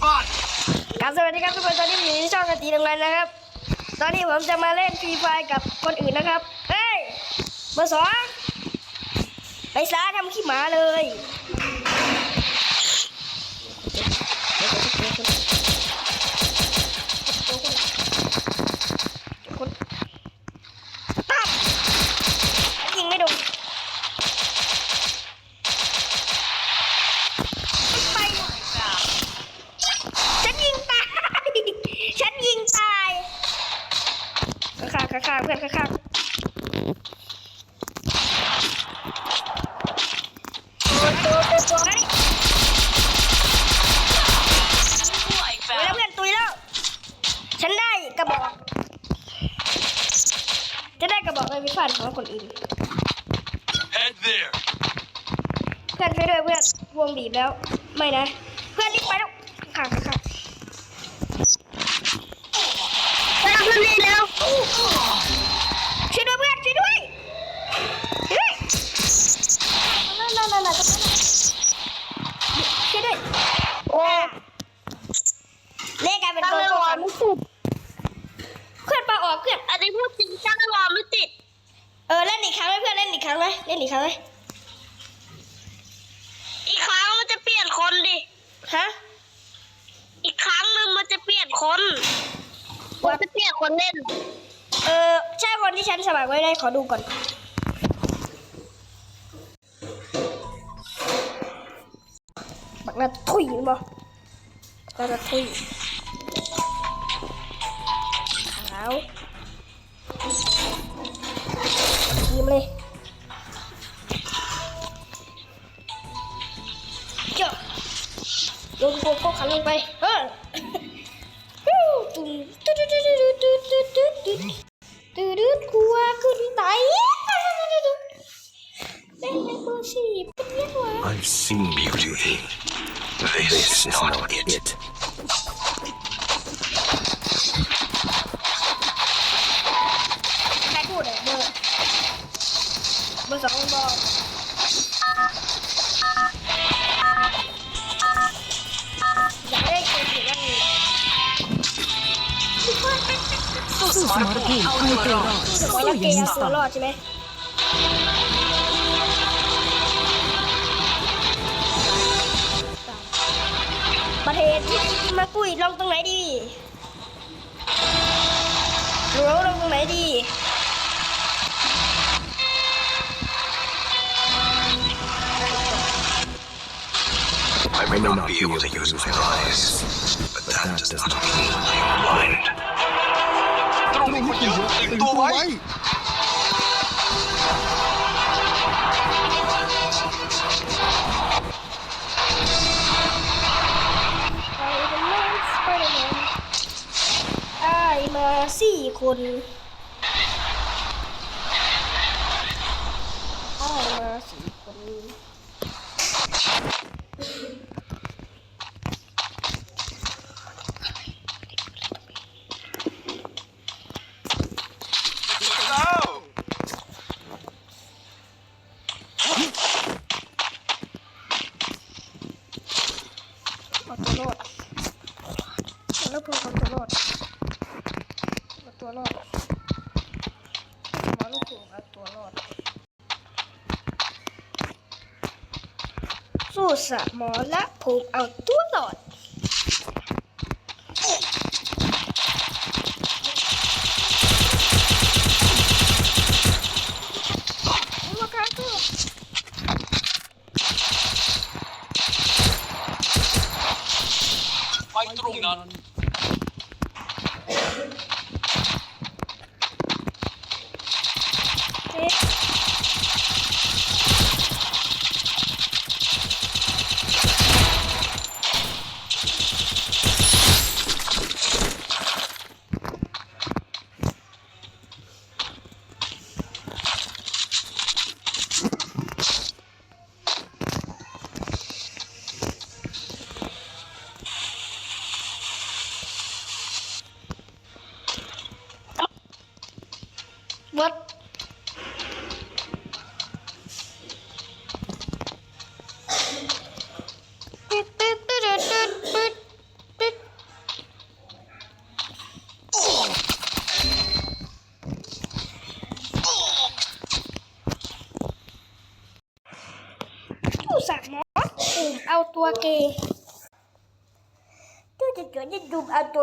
spot. ครับสวัสดีครับทุกคนตอนนี้ผมอยู่ที่ช่องกตีตรงนั้นนะครับ ตอนนี้ผมจะมาเล่นฟรีไฟกับคนอื่นนะครับ เฮ้ยเบอร์สองไปซาทำขี้หมาเลยปั๊บยิงไม่โดนไปหน่อยจ้ะ ฉันยิงตาย ฉันยิงตาย ข้างๆข้างเพื่อนข้างๆตัวตัวตัวตัวมาดิตุยแล้วเพื่อนตุยแล้ว ฉันได้กระบอก จะได้กระบอกไปพิพาทของคนอื่น Head there. เพื่อนช่วยด้วยเพื่อนวงบีบแล้ว ไม่นะ เพื่อนรีบไปแล้วข้างข้าง เล่กลายเป็นตั้งตัวไม่โกวางงไม่ติดเพื่อนปาออกเพื่อนอันนี้พูดจริงตั้งไม่วางไม่ติด เออเล่นอีกครั้งไหมเพื่อนเล่นอีกครั้งไหมเล่นอีกครั้งไหมอีกครั้งมันจะเปลี่ยนคนดิ ฮะ อีกครั้งหนึ่งมันจะเปลี่ยนคนมันจะเปลี่ยนคนเล่น เออใช่คนที่ฉันสมัครไว้ได้ขอดูก่อนบักนาทุยมั้งบักนาทุย ยิ้มเลยจ้าโยนโกโก้ขันลงไปเออตุ้ดตื่นกลัวขึ้ตุ้ไตุ้งตุ้ลตุ้งตุ้งตุ้งไง I've seen beauty. This is not it. บอร์สองบอกอยากได้คนเสียงดังเลย Smart game เอาตัวรอดสู้อย่างมนี้ตัวรอดใช่ไหมประเทศที่มากุยลงตรงไหนดีรู้ลงตรงไหนดี may not be able to use my eyes, but that does not mean I am blind. ต้องมีคนเยอะตื่นตัวไว้ไปเป็นแมนสไปเดอร์แมนได้มาสี่คนได้มาสี่คน รอดผมเลิกพูดคำตัวรอดมาตัวรอดมาลูกผมาตัวรอด สู้สะหมอและผมเอาตัวรอด 아, 없도록 난 banget usah mo. Um auto ke tu tu tu tu auto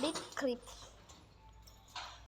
ไม่คุยเอา